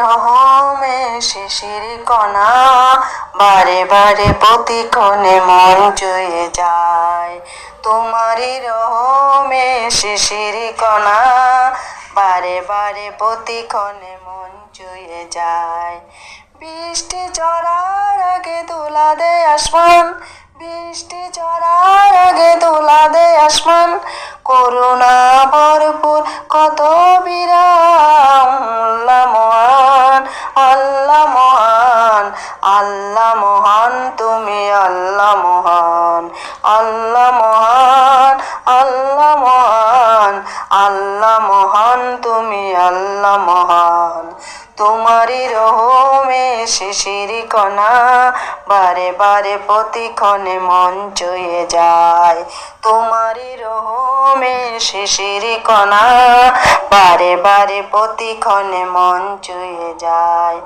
রহমে শিশির কণা, বারে বারে প্রতিক্ষণে মন চুয়ে যায়। তোমারই রহমে শিশির কণা, বারে বারে প্রতিক্ষণে মন চুয়ে যায়। বৃষ্টি চড়ার আগে দোলা দে আসমান, বৃষ্টি চড়ার আল্লাহ মহান। তোমারই রহমে শিশির কণা, বারে বারে প্রতিক্ষণে মন চুয়ে যায়। তোমারই রহমে শিশির কণা, বারে বারে প্রতিক্ষণে মন চুয়ে যায়।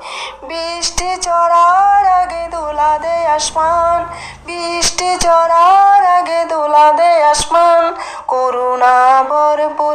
বৃষ্টি চড়ার আগে দোলা দে আসমান, বৃষ্টি চড়ার আগে দোলা দে আসমান, করুণা ভরপুর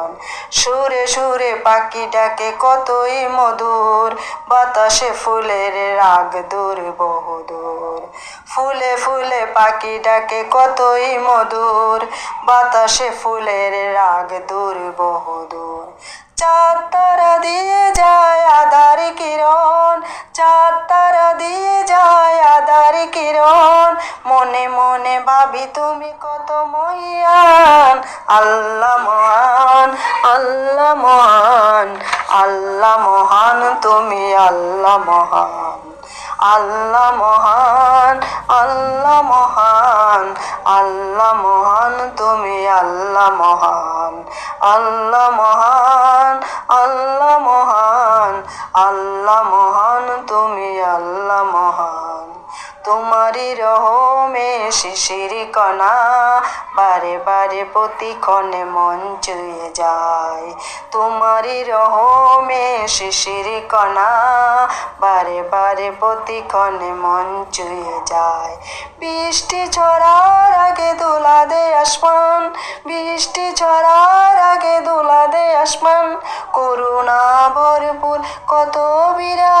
সুরে সুরে পাখি ডাকে কতই মধুর। বাতাসে ফুলের রাগ দূর বহুদূর ফুলে ফুলে পাখি ডাকে কতই মধুর। বাতাসে ফুলের রাগ দূর বহুদূর চার তারা দিয়ে যায় মনে ভাবি তুমি কত মহিয়ান আল্লাহ মহান আল্লাহ মহান আল্লাহ মহান তুমি আল্লাহ মহান আল্লাহ মহান আল্লাহ মহান আল্লাহ মহান তুমি আল্লাহ মহান আল্লাহ মহান আল্লাহ মহান আল্লাহ মহান তুমি আল্লাহ মহান তোমারই রহমে শিশির কণা, বারে বারে প্রতিক্ষণে মন চুয়ে যায়। তোমারই রহমে শিশির কণা, বারে বারে প্রতিক্ষণে মন চুয়ে যায়। বৃষ্টি ছড়ার আগে দোলা দে আসমান, বৃষ্টি ছড়ার আগে দোলা দে আসমান। করুণা ভরপুর কত বিরাম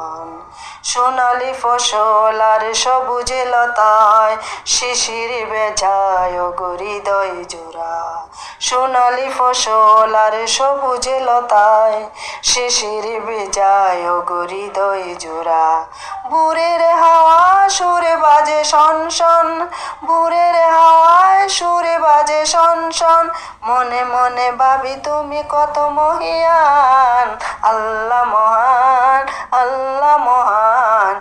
সোনালি ফসল আর সবুজে লতায় শিশির বেজায় হৃদয় জোড়া। সোনালি ফসল আর সবুজে লতায় শিশির বেজায় হৃদয় জোড়া। বুড়ের হাওয়া সুরে বাজে শন বুড়ের হাওয়ায় সুরে বাজে শন। মনে মনে ভাবি তুমি কত মহিয়ান, আল্লাহ মহান, আল্লাহ